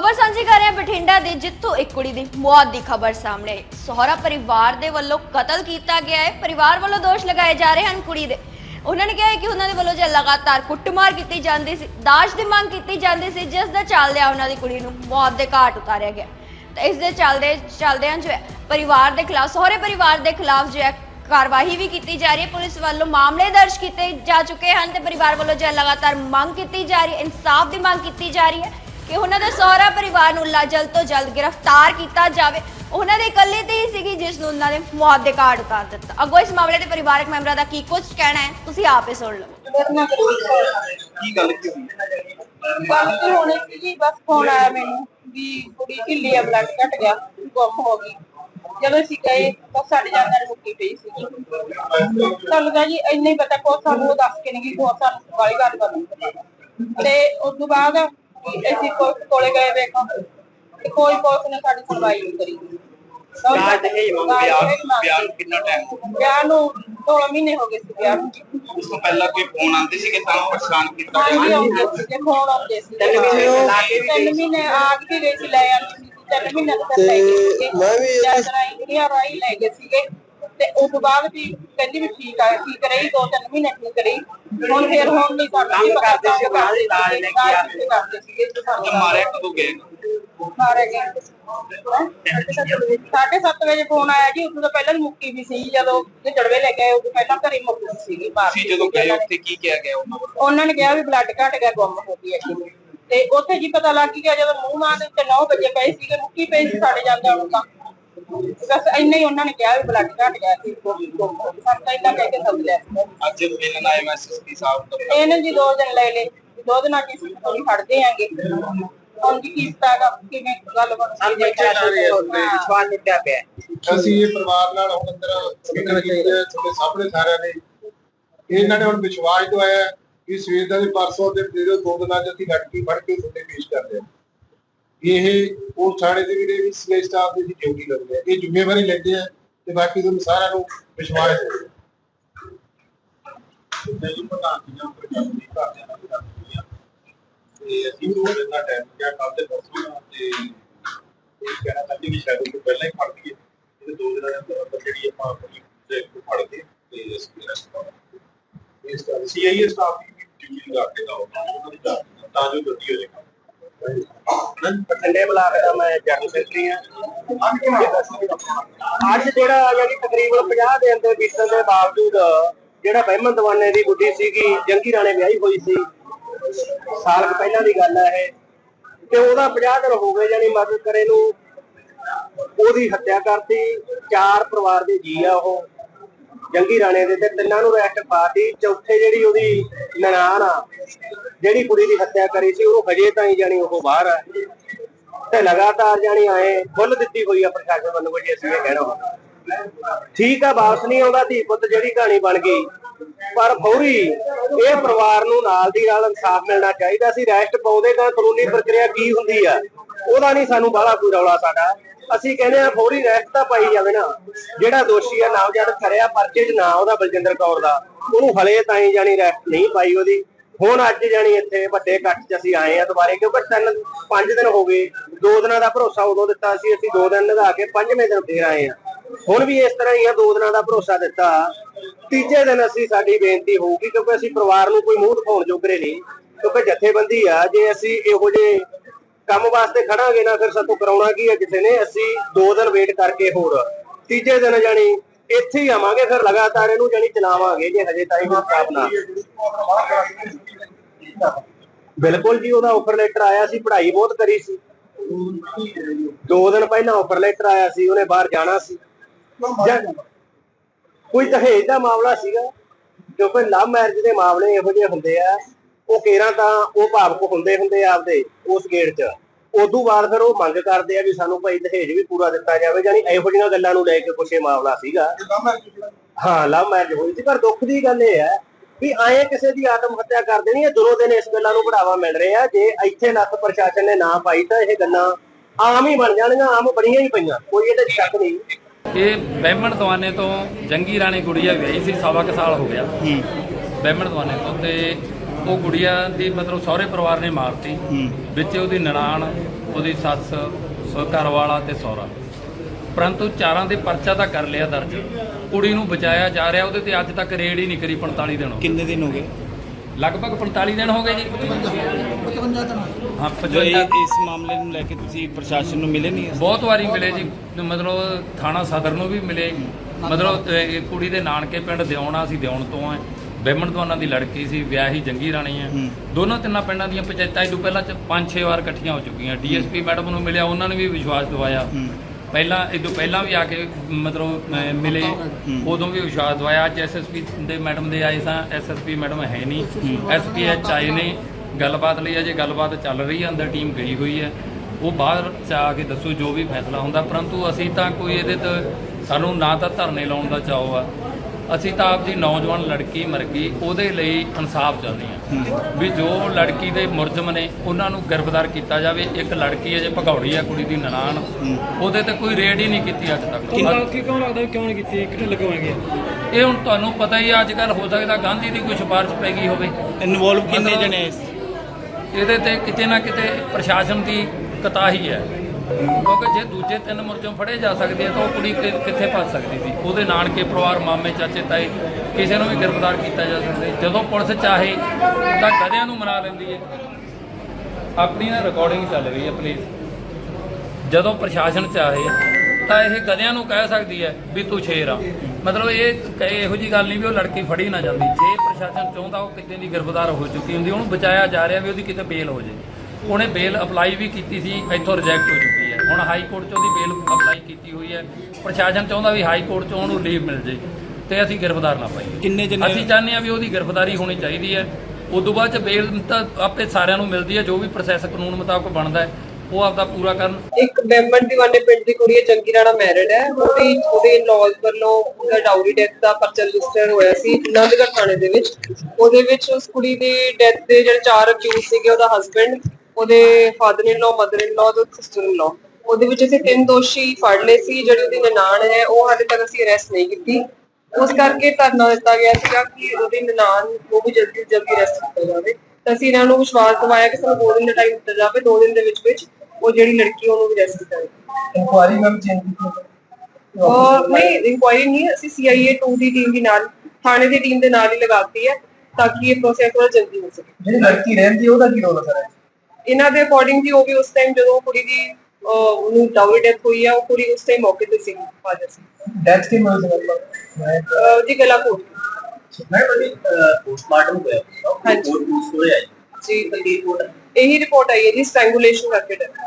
ਖਬਰ ਸਾਂਝੀ ਕਰ ਰਹੇ ਹਾਂ ਬਠਿੰਡਾ ਦੇ, ਜਿੱਥੋਂ ਇੱਕ ਕੁੜੀ ਦੀ ਮੌਤ ਦੀ ਖਬਰ ਸਾਹਮਣੇ ਆਈ। ਸਹੁਰਾ ਪਰਿਵਾਰ ਦੇ ਵੱਲੋਂ ਕਤਲ ਕੀਤਾ ਗਿਆ ਹੈ। ਪਰਿਵਾਰ ਵੱਲੋਂ ਦੋਸ਼ ਲਗਾਏ ਜਾ ਰਹੇ ਹਨ ਕੁੜੀ ਦੇ। ਉਹਨਾਂ ਨੇ ਕਿਹਾ ਕਿ ਉਹਨਾਂ ਦੇ ਵੱਲੋਂ ਜੇ ਲਗਾਤਾਰ ਕੁੱਟਮਾਰ ਕੀਤੀ ਜਾਂਦੀ ਸੀ, ਦਾਜ ਦੀ ਮੰਗ ਕੀਤੀ ਜਾਂਦੀ ਸੀ, ਜਿਸ ਦਾ ਚੱਲਦਿਆਂ ਉਹਨਾਂ ਦੀ ਕੁੜੀ ਨੂੰ ਮੌਤ ਦੇ ਘਾਟ ਉਤਾਰਿਆ ਗਿਆ। ਤੇ ਇਸ ਦੇ ਚੱਲਦੇ, ਚੱਲਦਿਆਂ ਜੋ ਹੈ, ਪਰਿਵਾਰ ਦੇ ਖਿਲਾਫ, ਸਹੁਰੇ ਪਰਿਵਾਰ ਦੇ ਖਿਲਾਫ ਜੋ ਹੈ, ਕਾਰਵਾਈ ਵੀ ਕੀਤੀ ਜਾ ਰਹੀ ਹੈ। ਪੁਲਿਸ ਵੱਲੋਂ ਮਾਮਲੇ ਦਰਜ ਕੀਤੇ ਜਾ ਚੁੱਕੇ ਹਨ ਤੇ ਪਰਿਵਾਰ ਵੱਲੋਂ ਜੋ ਲਗਾਤਾਰ ਮੰਗ ਕੀਤੀ ਜਾ ਰਹੀ ਹੈ, ਇਨਸਾਫ ਦੀ ਮੰਗ ਕੀਤੀ ਜਾ ਰਹੀ ਹੈ। ਕਿ ਉਹਨਾਂ ਦੇ ਸਹੁਰਾ ਪਰਿਵਾਰ ਨੂੰ ਲਾ ਜਲਦ ਤੋਂ ਜਲਦ ਗ੍ਰਿਫਤਾਰ ਕੀਤਾ ਜਾਵੇ। ਉਹਨਾਂ ਦੇ ਇਕੱਲੇ ਤੇ ਹੀ ਸੀਗੀ ਜਿਸ ਨੂੰ ਉਹਨਾਂ ਨੇ ਮੌਤ ਦੇ ਘਾਟ ਉਤਾਰ ਦਿੱਤਾ। ਅੱਗੋਂ ਇਸ ਮਾਮਲੇ ਤੇ ਪਰਿਵਾਰਕ ਮੈਂਬਰਾਂ ਦਾ ਕੀ ਕੁਝ ਕਹਿਣਾ ਹੈ ਤੁਸੀਂ ਆਪੇ ਸੁਣ ਲਓ। ਕੀ ਗੱਲ ਕੀ ਹੋਈ? ਤੇ ਹੋਣੀ ਸੀ ਜੀ ਬਸ ਫੋਨ ਆਇਆ ਮੈਨੂੰ ਵੀ ਕੁੜੀ ਢਿੱਲੀ ਆ ਬਲੱਡ ਘਟ ਗਿਆ ਗੁੰਮ ਹੋ ਗਈ। ਜਦੋਂ ਅਸੀਂ ਗਏ ਤਾਂ ਸਾਡੇ ਜਾਂਦਿਆਂ ਨੂੰ ਮੁੱਕੀ ਪਈ ਸੀ ਸਾਨੂੰ ਤਾਂ ਜੀ ਇੰਨਾ ਹੀ ਪਤਾ ਕੋ ਸਾਨੂੰ ਉਹ ਦੱਸ ਕੇ ਨਹੀਂ ਗਈ ਕੋ ਸਾਨੂੰ ਵਾਲੀ ਗੱਲ ਪਤਾ ਤੇ ਉਸ ਤੋਂ ਬਾਅਦ ਅਸੀਂ ਕੋਲ ਕੋਲੇ ਗਏ ਵੇਖੋ ਤੇ ਕੋਈ ਪੁਲਿਸ ਨੇ ਸਾਡੀ ਸੁਣਵਾਈ ਨਹੀਂ ਕਰੀ। ਕਾਹ ਤੇ ਇਹ ਮੰਗ ਵਿਆਹ ਵਿਆਹ ਨੂੰ ਕਿੰਨਾ ਟਾਈਮ ਵਿਆਹ ਨੂੰ 2 ਮਹੀਨੇ ਹੋ ਗਏ ਸੀ ਵਿਆਹ ਨੂੰ। ਉਸ ਤੋਂ ਪਹਿਲਾਂ ਕੋਈ ਫੋਨ ਆਉਂਦੇ ਸੀ ਕਿ ਸਾਨੂੰ ਪਰੇਸ਼ਾਨ ਕੀਤਾ ਹਾਂਜੀ ਆਉਂਦੇ ਸੀਗੇ ਫੋਨ ਆਉਂਦੇ ਸੀ ਤਿੰਨ ਮਹੀਨੇ ਲਾ ਕੇ ਵੀ ਤਿੰਨ ਮਹੀਨੇ ਆ ਕੇ ਗਏ ਸੀ ਲੈ ਆਉਂਦੇ ਸੀ। ਤਿੰਨ ਮਹੀਨੇ ਤੱਕ ਲੈ ਗਏ ਸੀਗੇ। ਮੈਂ ਵੀ ਜਦ ਰਾਈ ਇੰਡੀਆ ਰਾਈ ਲੈ ਗਏ ਸੀਗੇ। ਤੇ ਉਸ ਤੋਂ ਬਾਅਦ ਵੀ ਕਹਿੰਦੀ ਵੀ ਠੀਕ ਆ ਠੀਕ ਰਹੀ ਦੋ ਤਿੰਨ ਮਹੀਨੇ ਠੀਕ ਰਹੀ। ਹੁਣ ਫੇਰ ਹੁਣ ਨਹੀਂ ਵੀ ਕੰਮ ਕਰਦੇ ਸੀ, ਕੰਮ ਬਾਹਰ ਇਲਾਜ ਲੈ ਕੇ ਆ। ਇਲਾਜ ਕਰਦੇ ਸੀਗੇ ਤੇ ਤੇ ਮਾਰਿਆ ਕਦੋਂ ਗਏ ਮਾਰੇ ਗਏ ਸਾਢੇ ਸੱਤ ਵਜੇ ਫੋਨ ਆਇਆ ਜੀ ਉਦੋਂ ਤੋਂ ਪਹਿਲਾਂ ਹੀ ਮੁੱਕੀ ਵੀ ਸੀ ਜਦੋਂ ਇਹ ਜੜਵੇ ਲੈ ਕੇ ਆਏ ਉਦੋਂ ਪਹਿਲਾਂ ਘਰੇ ਮੁੱਕੀ ਸੀਗੀ ਬਾਹਰ ਤੁਸੀਂ ਜਦੋਂ ਗਏ ਉੱਥੇ ਕੀ ਕਿਹਾ ਗਿਆ ਉਹਨਾਂ ਨੂੰ ਉਹਨਾਂ ਨੇ ਕਿਹਾ ਵੀ ਬਲੱਡ ਘਟ ਗਿਆ ਗੁੰਮ ਹੋ ਗਈ ਹੈ ਤੇ ਉੱਥੇ ਜੀ ਪਤਾ ਲੱਗ ਗਿਆ ਜਦੋਂ ਮੂੰਹ ਮਾਂ ਦੇ ਉੱਤੇ 9 ਵਜੇ ਪਏ ਸੀਗੇ ਮੁੱਕੀ ਪਈ ਸੀ ਸਾਡੇ ਜਾਂਦਾ ਹੁਣ ਤਾਂ। ਬਸ ਇੰਨਾ ਹੀ ਉਹਨਾਂ ਨੇ ਕਿਹਾ ਵੀ ਬਲੱਡ ਘਟ ਗਿਆ ਸੀ ਗੁੰਮ ਹੋ ਗਈ। ਸਾਨੂੰ ਤਾਂ ਇੰਨਾ ਕਹਿ ਕੇ ਸਮਝ ਲਿਆ। ਸੀ। ਅੱਜ ਮਿਲਣ ਆਏ ਮੈਂ ਐਸਐਸਪੀ ਸਾਹਿਬ ਤੋਂ। ਇਹਨੇ ਜੀ ਦੋ ਦਿਨ ਲੈ ਲਏ ਦੋ ਦਿਨਾਂ ਚ ਅਸੀਂ ਥੋੜੀ ਫੜਦੇ ਆਂਗੇ। ਹੁਣ ਜੀ ਕੀਤਾ ਗਾ ਕਿਵੇਂ ਗੱਲ ਬਣ ਵਿਸ਼ਵਾਸ ਟੁੱਟਿਆ ਪਿਆ ਅਸੀਂ ਇਹ ਪਰਿਵਾਰ ਨਾਲ ਹੁਣ ਅੰਦਰ ਸਿੱਖਣ ਕੀਤੇ ਤੁਹਾਡੇ ਸਾਹਮਣੇ ਸਾਰਿਆਂ ਨੇ। ਇਹਨਾਂ ਨੇ ਹੁਣ ਵਿਸ਼ਵਾਸ ਦਵਾਇਆ ਕਿ ਸਵੇਰ ਦਾ ਵੀ ਪਰਸੋਂ ਦੇ ਜਿਹੜੇ ਦੋ ਦਿਨਾਂ ਚ ਅਸੀਂ ਲੜਕੀ ਫੜ ਕੇ ਤੁਹਾਡੇ ਪੇਸ਼ ਕਰਦੇ ਹਾਂ। ਇਹ ਉਹ ਥਾਣੇ ਦੇ ਜਿਹੜੇ ਵੀ ਸੀਆਈ ਸਟਾਫ ਦੀ ਡਿਊਟੀ ਕਰਦੇ ਆ ਇਹ ਜ਼ਿੰਮੇਵਾਰੀ ਲੈਂਦੇ ਆ ਤੇ ਬਾਕੀ ਤੁਹਾਨੂੰ ਸਾਰਿਆਂ ਨੂੰ ਵਿਸ਼ਵਾਸ ਹੈ। ਨਹੀਂ ਪਤਾ ਕਿੰਨਾ ਪ੍ਰਚਾਰ ਦੀ ਕਰਦੇ ਆ। ਤੇ ਅਸੀਂ ਦੋ ਦਿਨ ਦਾ ਟਾਈਮ ਕਿਹਾ ਕੱਲ ਦੇ ਪਰਸੋਂ ਦਾ ਤੇ ਇਹ ਕਹਿਣਾ ਚਾਹੁੰਦੇ ਕਿ ਸ਼ਾਇਦ ਉਹ ਪਹਿਲਾਂ ਹੀ ਫੜ ਲਈਏ। ਇਹ ਦੋ ਦਿਨਾਂ ਦੇ ਅੰਦਰ ਅੰਦਰ ਜਿਹੜੀ ਆਪਾਂ ਆਪਣੀ ਜੇਲ੍ਹ ਤੋਂ ਫੜ ਕੇ ਤੇ ਅਸੀਂ ਅਰੈਸਟ ਕਰਾਂਗੇ ਇਸ ਤਰ੍ਹਾਂ ਸੀਆਈਏ ਸਟਾਫ ਦੀ ਡਿਊਟੀ ਲਗਾ ਕੇ ਲਾਓ ਉਹਨਾਂ ਦੀ ਜਾਂਚ ਤਾਂ ਜੋ ਜਲਦੀ ਹੋ ਜਾਏਗਾ ਠੰਡੇ ਬਲਾਕ ਦਾ ਮੈਂ ਜਨਰਲ ਸੈਕਟਰੀ ਹਾਂ ਅੱਜ ਜਿਹੜਾ ਜਿਹੜੀ ਤਕਰੀਬਨ 50 ਦੇ ਬੀਤਣ ਦੇ ਬਾਵਜੂਦ ਜਿਹੜਾ ਬਹਿਮਨ ਦਵਾਨੇ ਦੀ ਗੁੱਡੀ ਸੀਗੀ, ਜੰਗੀ ਰਾਣੇ ਵਿਆਹੀ ਹੋਈ ਸੀ। ਸਾਲ ਕੁ ਪਹਿਲਾਂ ਦੀ ਗੱਲ ਹੈ ਇਹ। ਤੇ ਉਹਦਾ 50 ਦਿਨ ਹੋ ਗਏ ਜਾਨੀ ਮਦਦ ਕਰੇ ਨੂੰ। ਉਹਦੀ ਹੱਤਿਆ ਕਰਤੀ। ਚਾਰ ਪਰਿਵਾਰ ਦੇ ਜੀ ਆ ਉਹ। ਜੰਗੀ ਰਾਣੇ ਦੇ ਤੇ ਤਿੰਨਾਂ ਨੂੰ ਰੈਸਟ ਪਾਤੀ। ਚੌਥੇ ਜਿਹੜੀ ਉਹਦੀ ਨਨਾਣ ਆ, ਜਿਹੜੀ ਕੁੜੀ ਦੀ ਹੱਤਿਆ ਕਰੀ ਸੀ, ਉਹ ਹਜੇ ਤਾਈਂ ਜਾਣੀ ਉਹ ਬਾਹਰ ਆ। ਤੇ ਲਗਾਤਾਰ ਜਾਣੀ ਆਏ ਫੁੱਲ ਦਿੱਤੀ ਹੋਈ ਆ ਪ੍ਰਸ਼ਾਸਨ ਵੱਲੋਂ ਜੀ ਅਸੀਂ ਇਹ ਕਹਿਣਾ ਠੀਕ ਆ, ਵਾਪਸ ਨਹੀਂ ਆਉਂਦਾ ਧੀ ਪੁੱਤ, ਜਿਹੜੀ ਕਹਾਣੀ ਬਣ ਗਈ। ਪਰ ਫੌਰੀ ਇਹ ਪਰਿਵਾਰ ਨੂੰ ਨਾਲ ਦੀ ਨਾਲ ਇਨਸਾਫ ਮਿਲਣਾ ਚਾਹੀਦਾ ਸੀ। ਰੈਸਟ ਪਾਉਂਦੇ ਤਾਂ ਕਾਨੂੰਨੀ ਪ੍ਰਕਿਰਿਆ ਕੀ ਹੁੰਦੀ ਆ? ਉਹਦਾ ਨਹੀਂ ਸਾਨੂੰ ਬਾਹਲਾ ਕੋਈ ਰੌਲਾ ਸਾਡਾ। ਅਸੀਂ ਕਹਿੰਦੇ ਆ ਫੌਰੀ ਰੈਸਟ ਤਾਂ ਪਾਈ ਜਾਵੇ ਨਾ। ਜਿਹੜਾ ਦੋਸ਼ੀ ਆ, ਨਾਮਜ਼ਦ ਕਰਿਆ ਪਰਚੇ 'ਚ ਨਾਂ ਉਹਦਾ ਬਲਜਿੰਦਰ ਕੌਰ ਦਾ। ਉਹਨੂੰ ਹਲੇ ਤਾਈਂ ਜਾਣੀ ਰੈਸਟ ਨਹੀਂ ਪਾਈ ਉਹਦੀ। ਹੁਣ ਅੱਜ ਜਾਣੀ ਇੱਥੇ ਵੱਡੇ ਇਕੱਠ 'ਚ ਅਸੀਂ ਆਏ ਆ ਦੁਬਾਰੇ, ਕਿਉਂਕਿ ਤਿੰਨ, ਪੰਜ ਦਿਨ ਹੋ ਗਏ। ਦੋ ਦਿਨਾਂ ਦਾ ਭਰੋਸਾ ਉਦੋਂ ਦਿੱਤਾ ਸੀ, ਅਸੀਂ ਦੋ ਦਿਨ ਲਗਾ ਕੇ ਪੰਜਵੇਂ ਦਿਨ ਫੇਰ ਆਏ ਆ। ਹੁਣ ਵੀ ਇਸ ਤਰ੍ਹਾਂ ਹੀ ਆ, ਦੋ ਦਿਨਾਂ ਦਾ ਭਰੋਸਾ ਦਿੱਤਾ। ਤੀਜੇ ਦਿਨ ਅਸੀਂ ਸਾਡੀ ਬੇਨਤੀ ਹੋਊਗੀ, ਕਿਉਂਕਿ ਅਸੀਂ ਪਰਿਵਾਰ ਨੂੰ ਕੋਈ ਮੂੰਹ ਦਿਖਾਉਣ ਜੋਗਰੇ ਨਹੀਂ। ਕਿਉਂਕਿ ਜਥੇਬੰਦੀ ਆ, ਜੇ ਅਸੀਂ ਇਹੋ ਜਿਹੇ ਕੰਮ ਵਾਸਤੇ ਖੜਾਂਗੇ ਨਾ, ਫਿਰ ਸਾਤੋਂ ਕਰਾਉਣਾ ਕੀ ਹੈ ਕਿਸੇ ਨੇ? ਅਸੀਂ ਦੋ ਦਿਨ ਵੇਟ ਕਰਕੇ ਹੋਰ, ਤੀਜੇ ਦਿਨ ਜਾਣੀ ਇੱਥੇ ਹੀ ਆਵਾਂਗੇ, ਫਿਰ ਲਗਾਤਾਰ ਇਹਨੂੰ ਜਾਣੀ ਚਲਾਵਾਂਗੇ ਜੇ ਹਜੇ ਤਾਈਂ ਕੋਈ ਬਿਲਕੁਲ ਜੀ, ਉਹਦਾ ਆਫਰ ਲੈਟਰ ਆਇਆ ਸੀ, ਪੜ੍ਹਾਈ ਬਹੁਤ ਕਰੀ ਸੀ। ਦੋ ਦਿਨ ਪਹਿਲਾਂ ਆਫਰ ਲੈਟਰ ਆਇਆ ਸੀ, ਉਹਨੇ ਬਾਹਰ ਜਾਣਾ ਸੀ। ਕੋਈ ਦਹੇਜ ਦਾ ਮਾਮਲਾ ਸੀਗਾ? ਕਿਉਂਕਿ ਲਵ ਮੈਰਿਜ ਦੇ ਮਾਮਲੇ ਇਹੋ ਜਿਹੇ ਹੁੰਦੇ ਆ ਉਹ ਕੇਰਾਂ ਤਾਂ ਉਹ ਭਾਵਕ ਹੁੰਦੇ ਹੁੰਦੇ ਆਪਦੇ ਉਸ ਗੇੜ 'ਚ। ਉਦੋਂ ਬਾਅਦ ਫਿਰ ਉਹ ਮੰਗ ਕਰਦੇ ਆ ਵੀ ਸਾਨੂੰ ਭਾਈ ਦਹੇਜ ਵੀ ਪੂਰਾ ਦਿੱਤਾ ਜਾਵੇ ਜਾਨੀ ਇਹੋ ਜਿਹੀਆਂ ਗੱਲਾਂ ਨੂੰ ਲੈ ਕੇ ਕੁਛ ਇਹ ਮਾਮਲਾ ਸੀਗਾ। ਹਾਂ ਲਵ ਮੈਰਿਜ ਹੋਈ ਸੀ ਪਰ ਦੁੱਖ ਦੀ ਗੱਲ ਇਹ ਹੈ ਵੀ ਆਏ ਕਿਸੇ ਦੀ ਆਤਮ ਹੱਤਿਆ ਕਰ ਦੇਣੀ ਹੈ ਦਿਨੋਂ ਦਿਨ ਇਸ ਗੱਲਾਂ ਨੂੰ ਬੜਾਵਾ ਮਿਲ ਰਿਹਾ ਜੇ ਇੱਥੇ ਨੱਥ ਪ੍ਰਸ਼ਾਸਨ ਨੇ ਨਾ ਪਾਈ ਤਾਂ ਇਹ ਗੱਲਾਂ ਆਮ ਹੀ ਬਣ ਜਾਣਗੀਆਂ ਆਮ ਬਣੀਆਂ ਹੀ ਪਈਆਂ ਕੋਈ ਇਹਦੇ 'ਚ ਸ਼ੱਕ ਨਹੀਂ। ਇਹ ਬਹਿਮਣ ਦਵਾਨੇ ਤੋਂ ਜੰਗੀ ਰਾਣੀ ਗੁੜੀਆ ਵਿਆਹੀ ਸੀ ਸਵਾ ਕੁ ਸਾਲ ਹੋ ਗਿਆ। ਬਹਿਮਣ ਦਵਾਨੇ ਤੋਂ ਤੇ ਉਹ ਗੁੜੀਆ ਦੀ ਮਤਲਬ ਸਹੁਰੇ ਪਰਿਵਾਰ ਨੇ ਮਾਰਤੀ। ਵਿੱਚ ਉਹਦੀ ਨਨਾਣ ਉਹਦੀ ਸੱਸ ਘਰ ਵਾਲਾ ਤੇ ਸਹੁਰਾ। ਪਰੰਤੂ ਚਾਰਾਂ ਦੇ ਪਰਚਾ ਤਾਂ ਕਰ ਲਿਆ ਦਰਜ। ਕੁੜੀ ਨੂੰ ਬਚਾਇਆ ਜਾ ਰਿਹਾ ਉਹਦੇ ਤੇ ਅੱਜ ਤੱਕ ਰੇਡ ਹੀ ਨਹੀਂ ਕਰੀ 45 ਦਿਨ ਹੋ ਗਏ। ਕਿੰਨੇ ਦਿਨ ਹੋ ਗਏ? ਲਗਭਗ 45 ਦਿਨ ਹੋ ਗਏ ਜੀ। ਹਾਂ ਜੋ 55 ਇਹ- ਇਸ ਮਾਮਲੇ ਨੂੰ ਲੈ ਕੇ ਤੁਸੀਂ ਪ੍ਰਸ਼ਾਸਨ ਨੂੰ ਮਿਲੇ ਨਹੀਂ ਬਹੁਤ ਵਾਰੀ ਮਿਲੇ ਜੀ। ਮਤਲਬ ਥਾਣਾ ਸਦਰ ਨੂੰ ਵੀ ਮਿਲੇ। ਮਤਲਬ ਕੁੜੀ ਦੇ ਨਾਨਕੇ ਪਿੰਡ ਦਿਉਣਾ ਸੀ ਦਿਉਣ ਤੋਂ ਆ ਬੇਮਣ ਤੋਂ ਉਹਨਾਂ ਦੀ ਲੜਕੀ ਸੀ ਵਿਆਹੀ ਜੰਗੀ ਰਾਣੀ ਹੈ। ਦੋਨੋਂ ਤਿੰਨਾਂ ਪਿੰਡਾਂ ਦੀਆਂ ਪੰਚਾਇਤਾਂ ਇਹ ਤੋਂ ਪਹਿਲਾਂ ਚ ਪੰਜ ਛੇ ਵਾਰ ਇਕੱਠੀਆਂ ਹੋ ਚੁੱਕੀਆਂ। ਡੀਐਸਪੀ ਮੈਡਮ ਨੂੰ ਮਿਲਿਆ ਉਹਨਾਂ ਨੇ ਵੀ ਵਿਸ਼ਵਾਸ ਦਿਵਾਇਆ। ਪਹਿਲਾਂ ਇਹ ਤੋਂ ਪਹਿਲਾਂ ਵੀ ਆ ਕੇ ਮਤਲਬ ਮਿਲੇ। ਉਦੋਂ ਵੀ ਵਿਸ਼ਵਾਸ ਦਵਾਇਆ। ਅੱਜ ਐਸਐਸਪੀ ਦੇ ਮੈਡਮ ਦੇ ਆਏ ਸਾਂ। ਐਸਐਸਪੀ ਮੈਡਮ ਹੈ ਨਹੀਂ। ਐਸਪੀਐਚ ਆਏ ਨੇ। ਗੱਲਬਾਤ ਲਈ ਅਜੇ ਗੱਲਬਾਤ ਚੱਲ ਰਹੀ ਹੈ। ਅੰਦਰ ਟੀਮ ਗਈ ਹੋਈ ਹੈ। ਉਹ ਬਾਹਰ ਆ ਕੇ ਦੱਸੋ ਜੋ ਵੀ ਫੈਸਲਾ ਹੁੰਦਾ। ਪਰੰਤੂ ਅਸੀਂ ਤਾਂ ਕੋਈ ਇਹਦੇ ਤੇ ਸਾਨੂੰ ਨਾ ਤਾਂ ਧਰਨੇ ਲਾਉਣ ਦਾ ਚਾਅ ਆ। ਅਸੀਂ ਤਾਂ ਆਪਦੀ ਨੌਜਵਾਨ ਲੜਕੀ ਮਰ ਗਈ ਉਹਦੇ ਲਈ ਇਨਸਾਫ ਚਾਹੁੰਦੇ ਹਾਂ ਵੀ ਜੋ ਲੜਕੀ ਦੇ ਮੁਰਜਮ ਨੇ ਉਹਨਾਂ ਨੂੰ ਗ੍ਰਿਫਤਾਰ ਕੀਤਾ ਜਾਵੇ। ਇੱਕ ਲੜਕੀ ਹੈ ਜੇ ਭਗੌੜੀ ਆ ਕੁੜੀ ਦੀ ਨਨਾਣ। ਉਹਦੇ ਤੇ ਕੋਈ ਰੇਡ ਹੀ ਨਹੀਂ ਕੀਤੀ ਅੱਜ ਤੱਕ। ਕੀ ਕਿਉਂ ਲੱਗਦਾ ਕਿਉਂ ਨਹੀਂ ਕੀਤੀ? ਕਿਹਨੇ ਲਗਵਾਏਗੇ ਇਹ ਹੁਣ ਤੁਹਾਨੂੰ ਪਤਾ ਹੀ ਆ ਅੱਜ ਕੱਲ ਹੋ ਸਕਦਾ ਗਾਂਧੀ ਦੀ ਕੋਈ ਸਿਫਾਰਿਸ਼ ਪੈ ਗਈ ਹੋਵੇ। ਇਨਵੋਲਵ ਕਿੰਨੇ ਜਣੇ ਇਸ? ਇਹਦੇ ਤੇ ਕਿਤੇ ਨਾ ਕਿਤੇ ਪ੍ਰਸ਼ਾਸਨ ਦੀ ਕਤਾਹੀ ਹੈ। ਕਿਉਂਕਿ ਜੇ ਦੂਜੇ ਤਿੰਨ ਮੁਰਜੋਂ ਫੜੇ ਜਾ ਸਕਦੇ ਆ ਤਾਂ ਉਹ ਕੁੜੀ ਕਿ- ਕਿੱਥੇ ਭੱਜ ਸਕਦੀ ਸੀ? ਉਹਦੇ ਨਾਨਕੇ, ਪਰਿਵਾਰ, ਮਾਮੇ, ਚਾਚੇ, ਤਾਏ ਕਿਸੇ ਨੂੰ ਵੀ ਗ੍ਰਿਫਤਾਰ ਕੀਤਾ ਜਾ ਸਕਦਾ ਸੀ। ਜਦੋਂ ਪੁਲਿਸ ਚਾਹੇ ਤਾਂ ਗਧਿਆਂ ਨੂੰ ਮਨਾ ਲੈਂਦੀ ਹੈ। ਆਪਣੀ ਨਾ ਰਿਕਾਰਡਿੰਗ ਚੱਲ ਰਹੀ ਹੈ ਪਲੀਜ਼ ਜਦੋਂ ਪ੍ਰਸ਼ਾਸਨ ਚਾਹੇ ਤਾਂ ਇਹ ਗਧਿਆਂ ਨੂੰ ਕਹਿ ਸਕਦੀ ਹੈ ਵੀ ਤੂੰ ਸ਼ੇਰ ਆ। ਮਤਲਬ ਇਹ ਕ- ਇਹੋ ਜੀ ਗੱਲ ਨਹੀਂ ਵੀ ਉਹ ਲੜਕੀ ਫੜੀ ਨਾ ਜਾਂਦੀ। ਜੇ ਪ੍ਰਸ਼ਾਸਨ ਚਾਹੁੰਦਾ ਉਹ ਕਿਤੇ ਦੀ ਗ੍ਰਿਫਤਾਰ ਹੋ ਚੁੱਕੀ ਹੁੰਦੀ, ਉਹਨੂੰ ਬਚਾਇਆ ਜਾ ਰਿਹਾ ਵੀ ਉਹਦੀ ਕਿਤੇ ਬੇਲ ਹੋ ਜੇ ਉਹਨੇ ਬੇਲ ਅਪਲਾਈ ਵੀ ਕੀਤੀ ਸੀ, ਇੱਥੋਂ ਰਿਜੈਕਟ ਹੋ ਚੁੱਕੀ ਹੁਣ ਹਾਈ ਕੋਰਟ 'ਚ ਉਹਦੀ ਬੇਲ ਅਪਲਾਈ ਕੀਤੀ ਹੋਈ ਹੈ। ਪ੍ਰਸ਼ਾਸਨ ਚਾਹੁੰਦਾ ਵੀ ਹਾਈ ਕੋਰਟ 'ਚ ਉਹਨੂੰ ਲੀਵ ਮਿਲ ਜੇ ਤੇ ਅਸੀਂ ਗ੍ਰਿਫਤਾਰ ਨਾ ਪਾਈਏ। ਕਿੰਨੇ ਜਣੇ ਅਸੀਂ ਚਾਹੁੰਦੇ ਹਾਂ ਵੀ ਉਹਦੀ ਗ੍ਰਿਫਤਾਰੀ ਹੋਣੀ ਚਾਹੀਦੀ ਹੈ। ਉਦੋਂ ਬਾਅਦ ਚ ਬੇਲ ਤਾਂ ਆਪੇ ਸਾਰਿਆਂ ਨੂੰ ਮਿਲਦੀ ਹੈ ਜੋ ਵੀ ਪ੍ਰੋਸੈਸ ਕਾਨੂੰਨ ਮੁਤਾਬਕ ਬਣਦਾ ਹੈ ਉਹ ਆਪਦਾ ਪੂਰਾ ਕਰਨ। ਇੱਕ ਬੈਂਬਨ ਦੀਵਾਨੇ ਪਿੰਡ ਦੀ ਕੁੜੀ ਹੈ ਜੰਗੀ ਰਾਣਾ ਮੈਰਿਡ ਹੈ। ਉਹਦੀ ਉਹਦੇ ਇਨ-ਲॉज ਵੱਲੋਂ ਉਹਦਾ ਡਾਊਰੀ ਡੈਥ ਦਾ ਪਰਚਾ ਰਜਿਸਟਰ ਹੋਇਆ ਸੀ ਨੰਦਗੜ੍ਹ ਥਾਣੇ ਦੇ ਵਿੱਚ। ਉਹਦੇ ਵਿੱਚ ਉਸ ਕੁੜੀ ਦੀ ਡੈਥ ਦੇ ਜਿਹੜੇ ਚਾਰ ਅਕਿਊਜ਼ ਸੀਗੇ ਉਹਦਾ ਹਸਬੰਡ ਉਹਦੇ father in law mother in ਲਾ ਤੇ ਸਿਸਟਰ ਇਨ ਲਾ ਉਹਦੇ ਵਿੱਚ ਅਸੀਂ ਤਿੰਨ ਦੋਸ਼ੀ ਫੜ ਲਏ ਸੀ ਜਿਹੜੀ ਉਹਦੀ ਨਨਾਣ ਹੈ ਉਹ ਹਾਲੇ ਤੱਕ ਅਸੀਂ ਅਰੈਸਟ ਨਹੀਂ ਕੀਤੀ। ਉਸ ਕਰਕੇ ਧਰਨਾ ਦਿੱਤਾ ਗਿਆ ਸੀਗਾ ਕਿ ਉਹਦੀ ਨਨਾਣ ਨੂੰ ਵੀ ਜਲਦੀ ਜਲਦੀ ਅਰੈਸਟ ਕੀਤਾ ਜਾਵੇ। ਤਾਂ ਅਸੀਂ ਇਹਨਾਂ ਨੂੰ ਵਿਸ਼ਵਾਸ ਦਿਵਾਇਆ ਕਿ ਸਾਨੂੰ ਦੋ ਦਿਨ ਦਾ ਟਾਈਮ ਦਿੱਤਾ ਜਾਵੇ ਦੋ ਦਿਨ ਦੇ ਵਿੱਚ ਵਿੱਚ ਉਹ ਜਿਹੜੀ ਲੜਕੀ ਉਹਨੂੰ ਵੀ ਅਰੈਸਟ ਕੀਤਾ ਜਾਵੇ। ਇਨਕੁਆਰੀ ਮੈਮ ਚੇਂਜ ਕੀਤੀ ਔਰ ਨਹੀਂ ਇਨਕੁਆਇਰੀ ਨਹੀਂ ਅਸੀਂ ਸੀਆਈਏ 2 ਦੀ ਟੀਮ ਦੀ ਨਾਲ ਥਾਣੇ ਦੀ ਟੀਮ ਦੇ ਨਾਲ ਹੀ ਲਗਾਤੀ ਹੈ ਤਾਂ ਕਿ ਇਹ ਪ੍ਰੋਸੈਸ ਥੋੜਾ ਜਲਦੀ ਹੋ ਸਕੇ। ਜਿਹੜੀ ਲੜਕੀ ਰਹਿੰਦੀ ਉਹਦਾ ਕੀ ਰੋਲ ਹੈ ਇਹਨਾਂ ਦੇ ਅਕੋਰਡਿੰਗ ਜੀ ਉਹ ਵੀ ਉਸ ਟਾਈਮ ਜਦੋਂ ਕੁੜੀ ਦੀ ਉਹਨੂੰ ਡਾਊਰੀ ਡੈਥ ਹੋਈ ਹੈ ਉਹ ਕੁੜੀ ਉਸ ਟਾਈਮ ਮੌਕੇ ਤੇ ਸੀ। ਹਾਜ਼ਰ ਸੀ ਡੈਥ ਕੀ ਮਿਲ ਸਕਦਾ ਅਹ, ਜੀ ਗਲਾ ਕੋਟ ਮੈਂ ਬੜੀ ਪੋਸਟਮਾਰਟਮ ਹੋਇਆ ਹਾਂਜੀ। ਰਿਪੋਰਟ ਹੋਇਆ ਜੀ ਇਹੀ ਰਿਪੋਰਟ ਆਈ ਹੈ ਜੀ ਸਟ੍ਰੈਂਗੂਲੇਸ਼ਨ ਕਰਕੇ death।